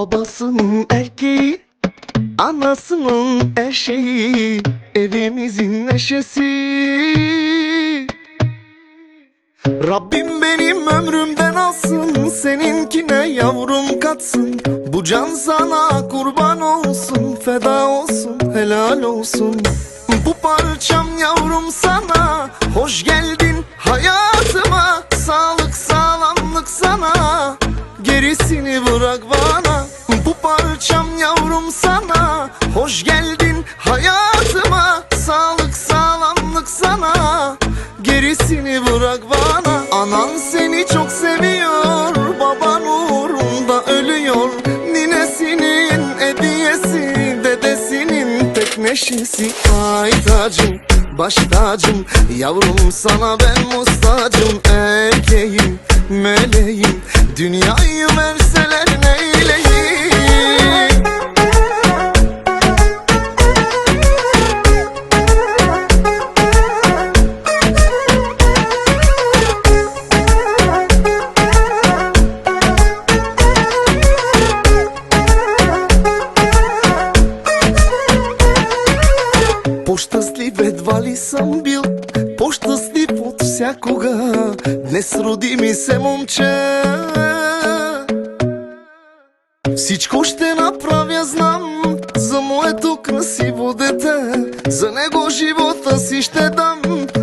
Babasının erkeği Anasının eşeği Evimizin neşesi. Rabbim benim ömrümden alsın Seninkine yavrum katsın. Bu can sana kurban olsun Feda olsun helal olsun. Bu parçam yavrum sana Hoş geldin hayatıma. Sağlık sağlamlık sana Gerisini bırak bana Hoş geldin hayatıma Sağlık sağlamlık sana. Gerisini bırak bana. Anan seni çok seviyor Baban uğrunda ölüyor. Ninesinin hediyesi Dedesinin tek neşesi. Ay tacım baş tacım Yavrum sana ben mustacım Всичко ще направя, знам За моето красиво дете. За него живота си ще дам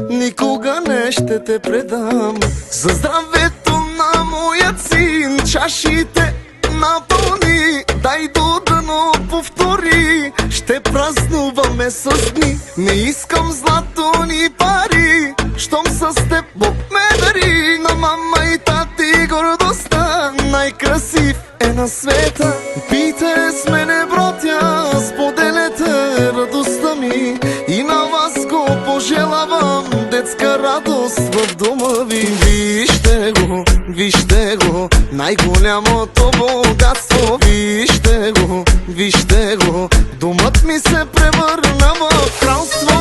Никога не ще те предам. За здравето на моя син Чашите напълни. Дай до дъно повтори. Ще празнуваме с дни. Не искам злато ни пари. Щом с теб Бог ме дари На мама и тати гордостта. Най-красив на света. Пийте с мене, братя Споделете радостта ми. И на вас го пожелавам Детска радост в дома ви. Вижте го, вижте го Най-голямото богатство. Вижте го, вижте го Домът ми се превърна в кралство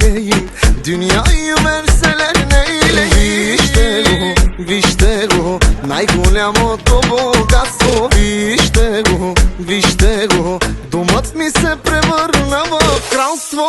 neyleyim Dünyayı verseler neyleyim Vişteru, vişteru Najgulamo to bogatstvo Vişteru, vişteru Думът ми се превърна в кралство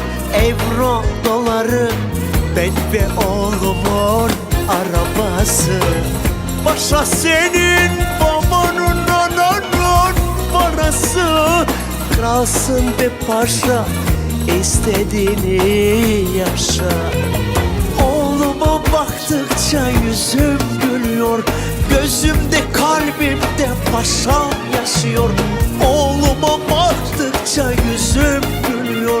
Euro doları ben ve oğlumun arabası. Paşa senin babanın ananın parası. Kralsın be paşa istediğini yaşa. Oğluma baktıkça yüzüm gülüyor. Gözümde kalbimde paşam yaşıyor. Oğluma baktıkça yüzüm gülüyor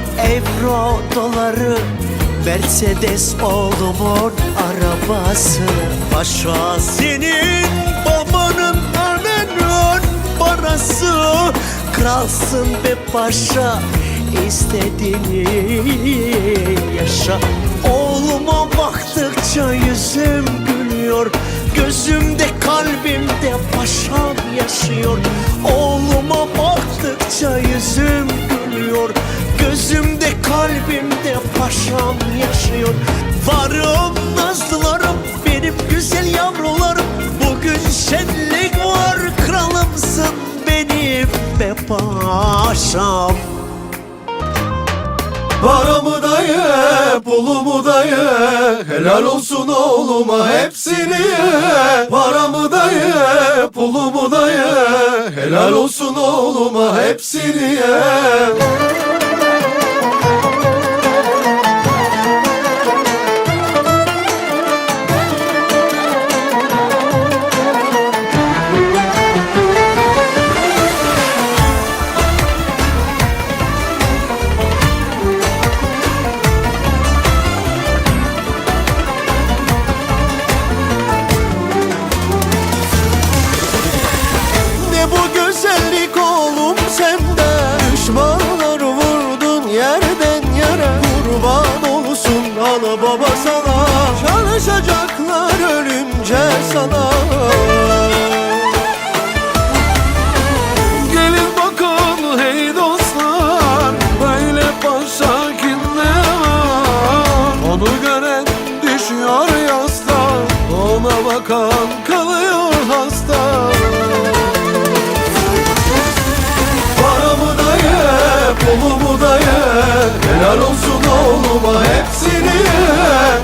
Euro doları Mercedes oğlumun arabası. Paşa senin babanın ananın parası. Kralsın be paşa istediğini yaşa. Oğluma baktıkça yüzüm gülüyor. Gözümde kalbimde paşam yaşıyor. Oğluma baktıkça yüzüm gülüyor Gözümde kalbimde paşam yaşıyor. Varım nazlılarım benim güzel yavrularım. Bugün şenlik var kralımsın benim be paşam. Paramı da ye, pulumu da ye Helal olsun oğluma hepsini. Ye Paramı da ye, pulumu da ye Helal olsun oğluma hepsini. ye hepsini ye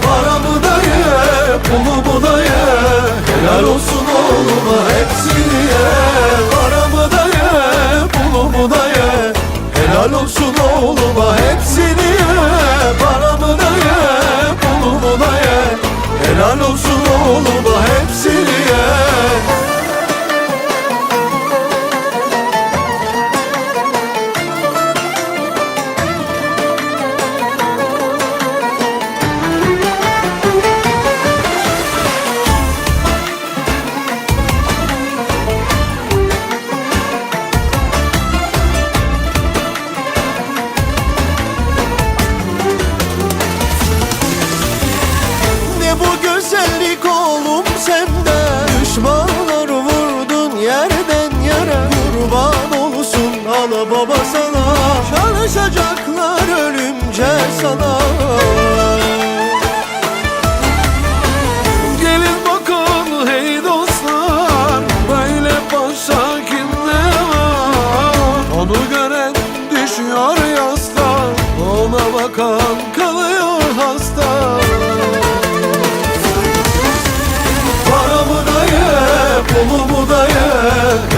Paramı da ye, pulumu da ye. Helal olsun oğluma hepsini ye. Paramı da ye, pulumu da ye. Helal olsun oğluma hepsini ye. Paramı da ye, pulumu da ye. Helal olsun oğluma hepsini Yolumu dayak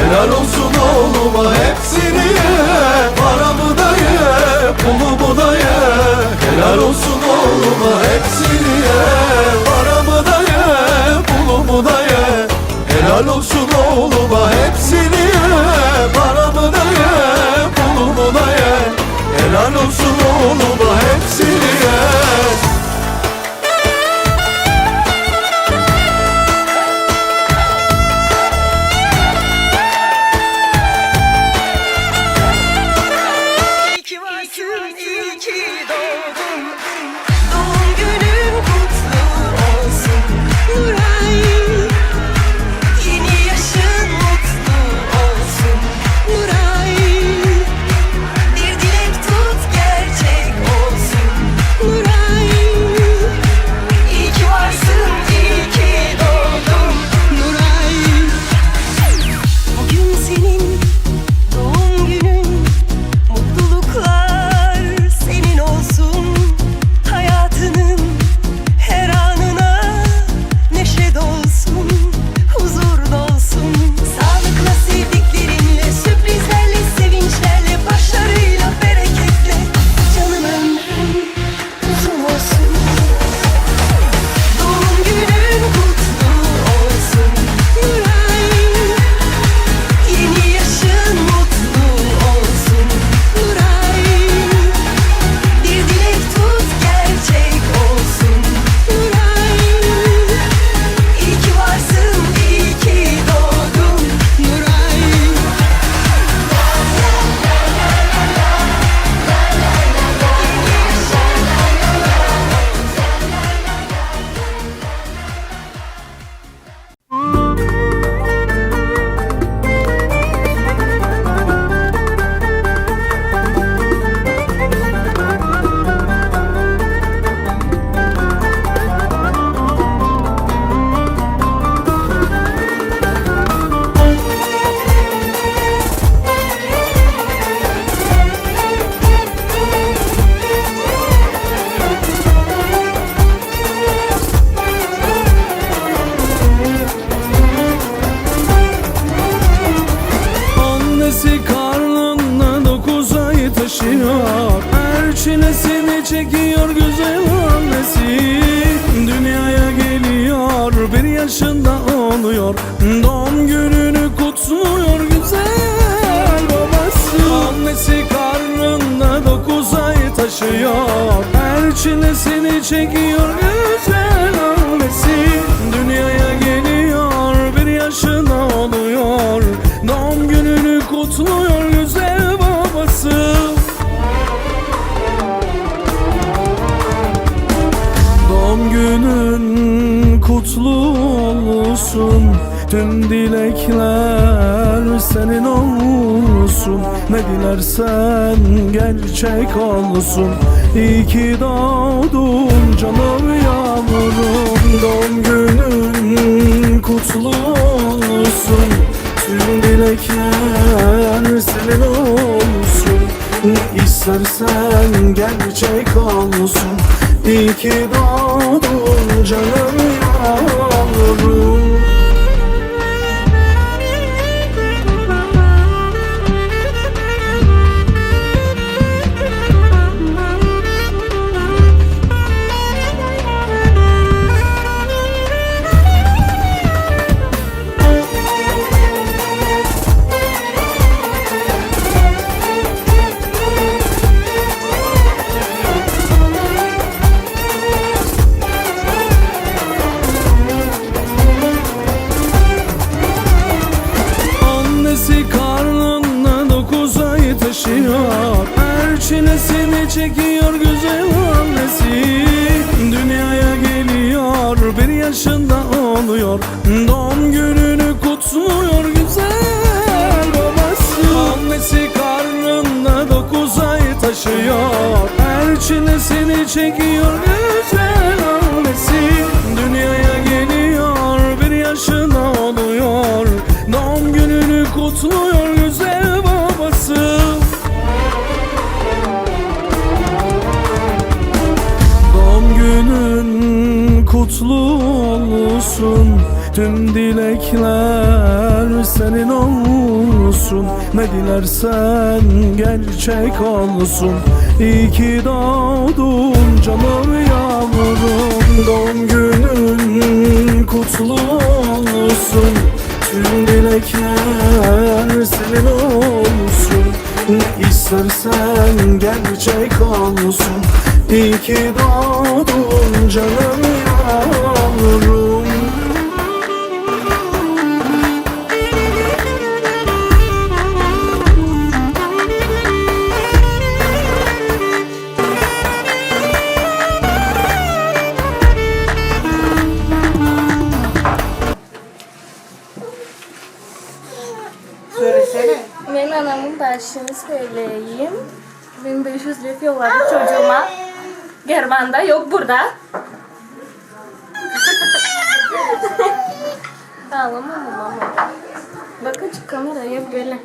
yaşıyor Her çilesini çekiyor güzel annesi. Dünyaya geliyor bir yaşına oluyor. Doğum gününü kutluyor güzel babası. Doğum günün kutlu olsun. Tüm dilekler senin olsun olsun. Ne dilersen gerçek olsun. İyi ki doğdun canım yavrum. Doğum günün kutlu olsun. Tüm dilekler senin olsun. Ne istersen gerçek olsun. İyi ki doğdun canım yavrum. oluyor. Doğum gününü kutluyor güzel babası. Annesi karnında dokuz ay taşıyor. Her çilesini çekiyor Tüm dilekler senin olsun. Ne dilersen gerçek olsun. İyi ki doğdun canım yavrum. Doğum günün kutlu olsun. Tüm dilekler senin olsun. Ne istersen gerçek olsun. İyi ki doğdun canım yavrum 1500 lira yolladı çocuğuma. Germanda yok burada. Ağlama mama. Bakın şu kameraya böyle.